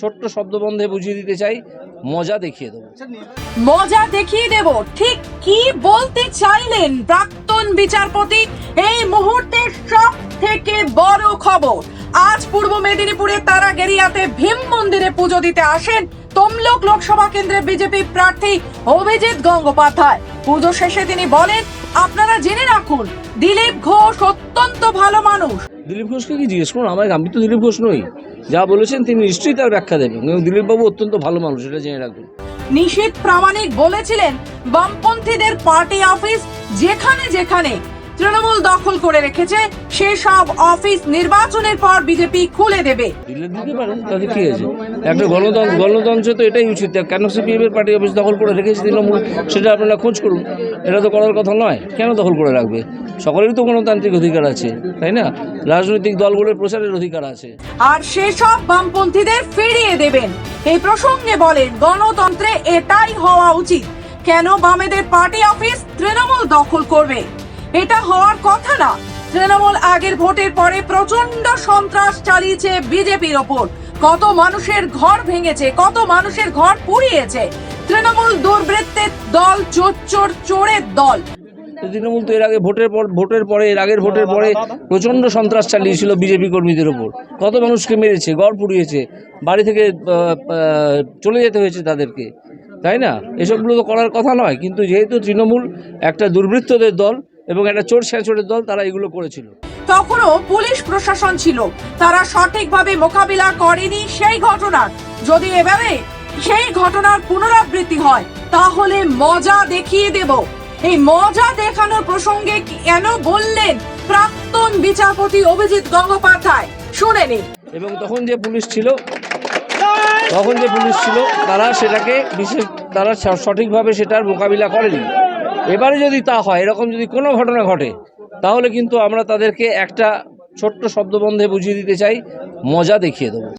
ছোট্ট শব্দবন্ধে বুঝিয়ে দিতে চাই, মজা দেখিয়ে দেবো। মজা দেখিয়ে দেব। ঠিক কি বলতে চাইলেন প্রাক্তন বিচারপতি? এই মুহূর্তের সব থেকে বড় খবর, আজ পূর্ব মেদিনীপুরে তারা গেরিয়াতে ভীম মন্দিরে পুজো দিতে আসেন তমলুক লোকসভা কেন্দ্রের বিজেপি প্রার্থী অভিজিৎ গঙ্গোপাধ্যায়। পুজো শেষে তিনি বলেন, আপনারা জেনে রাখুন, দিলীপ ঘোষ অত্যন্ত ভালো দিলীপ ঘোষকে কি জিজ্ঞেস করুন? আমার আমি তো দিলীপ ঘোষ নই। যা বলেছেন তিনি নিশ্চয়ই তার ব্যাখ্যা দেবেন। এবং দিলীপবাবু অত্যন্ত ভালো মানুষ, এটা জেনে রাখবেন নিষেধ প্রামাণিক বলেছিলেন বামপন্থীদের পার্টি অফিস যেখানে যেখানে। তৃণমূল দখল করে রেখেছে সেসব অফিস নির্বাচনের পর বিজেপি খুলে দেবে। দিলে দিতে পারেন তাতে কি আছে? একটা গণতন্ত্র গণতন্ত্রে তো এটাই উচিত। কেন সিপিএম এর পার্টি অফিস দখল করে রেখেছে তৃণমূল সেটা আপনারা খোঁজ করুন। এটা তো করার কথা নয়। কেন দখল করে রাখবে? সকলেরই তো গণতান্ত্রিক অধিকার আছে তাই না? রাজনৈতিক দলগুলোর প্রচারের অধিকার আছে। আর সেসব বামপন্থীদের ফিরিয়ে দেবেন। এই প্রসঙ্গে বলেন গণতন্ত্রে এটাই হওয়া উচিত। কেন বামেদের পার্টি অফিস তৃণমূল দখল করবে? এটা হওয়ার কথা না। তৃণমূল আগের ভোটের পরে প্রচণ্ড সন্ত্রাস চালিয়েছে বিজেপির ওপর। কত মানুষের ঘর ভেঙেছে, কত মানুষের ঘর পুড়িয়েছে। তৃণমূল দুর্বৃত্তের দল চোর চোর চোরের দল। তৃণমূল তো এর আগে ভোটের পর ভোটের পরে, এর আগের ভোটের পরে প্রচণ্ড সন্ত্রাস চালিয়েছিল বিজেপি কর্মীদের ওপর। কত মানুষকে মেরেছে গড় পুড়িয়েছে, বাড়ি থেকে চলে যেতে হয়েছে তাদেরকে। তাই না? এসবগুলো তো করার কথা নয়, কিন্তু যেহেতু তৃণমূল একটা দুর্বৃত্তদের দল এবং একটা চোর ছ্যাঁচোরের দল তারা এগুলো করেছিল। তখনও পুলিশ প্রশাসন ছিল। তারা সঠিকভাবে মোকাবিলা করেনি সেই ঘটনার। যদি এবারে সেই ঘটনার পুনরাবৃত্তি হয় তাহলে মজা দেখিয়ে দেব। এই মজা দেখানোর প্রসঙ্গে কেন বললেন প্রাক্তন বিচারপতি অভিজিৎ গঙ্গোপাধ্যায়? শুনে নিন। এবং তখন যে পুলিশ ছিল তখন যে পুলিশ ছিল তারা সেটাকে বিশেষ তারা সঠিকভাবে সেটার মোকাবিলা করেনি। এবারে যদি তা হয়, এরকম যদি কোনো ঘটনা ঘটে, তাহলে কিন্তু আমরা তাদেরকে একটা ছোট্ট শব্দবন্ধে বুঝিয়ে দিতে চাই, মজা দেখিয়ে দেবো।